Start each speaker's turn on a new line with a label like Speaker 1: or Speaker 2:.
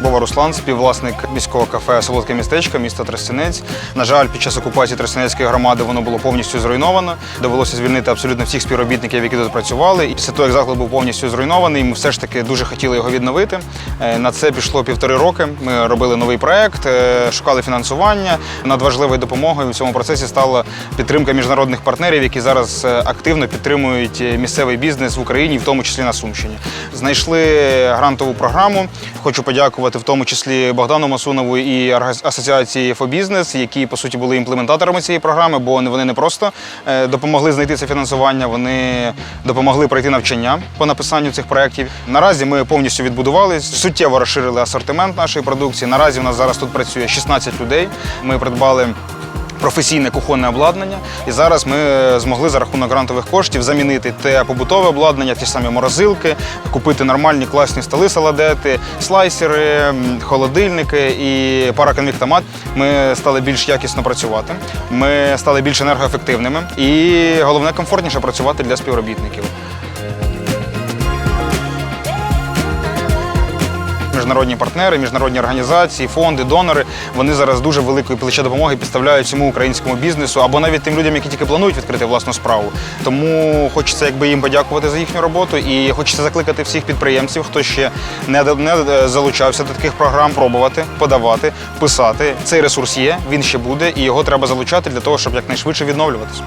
Speaker 1: Стрелкова Руслан, співвласник міського кафе Солодке містечко, місто Тростянець. На жаль, під час окупації Тростянецької громади воно було повністю зруйновано. Довелося звільнити абсолютно всіх співробітників, які тут працювали. І після того, як заклад був повністю зруйнований, ми все ж таки дуже хотіли його відновити. Е, На це пішло півтори роки. Ми робили новий проект, е, шукали фінансування. Надважливою допомогою в цьому процесі стала підтримка міжнародних партнерів, які зараз е, активно підтримують місцевий бізнес в Україні, в тому числі на Сумщині. Знайшли грантову програму. Хочу подякувати в тому числі Богдану Масунову і асоціації «Фобізнес», які по суті були імплементаторами цієї програми, бо вони не просто е, допомогли знайти це фінансування, вони допомогли пройти навчання по написанню цих проєктів. Наразі ми повністю відбудувалися, суттєво розширили асортимент нашої продукції. Наразі у нас зараз тут працює 16 людей. Ми придбали професійне кухонне обладнання. І зараз ми змогли за рахунок грантових коштів замінити те побутове обладнання, ті самі морозилки, купити нормальні класні столи саладети, слайсери, холодильники і параконвектомат. Ми стали більш якісно працювати. Ми стали більш енергоефективними і головне комфортніше працювати для співробітників. Міжнародні партнери, міжнародні організації, фонди, донори вони зараз дуже великої плече допомоги підставляють всьому українському бізнесу або навіть тим людям, які тільки планують відкрити власну справу. Тому хочеться якби їм подякувати за їхню роботу і хочеться закликати всіх підприємців, хто ще не, не залучався до таких програм, пробувати, подавати, писати. Цей ресурс є, він ще буде, і його треба залучати для того, щоб якнайшвидше відновлюватися.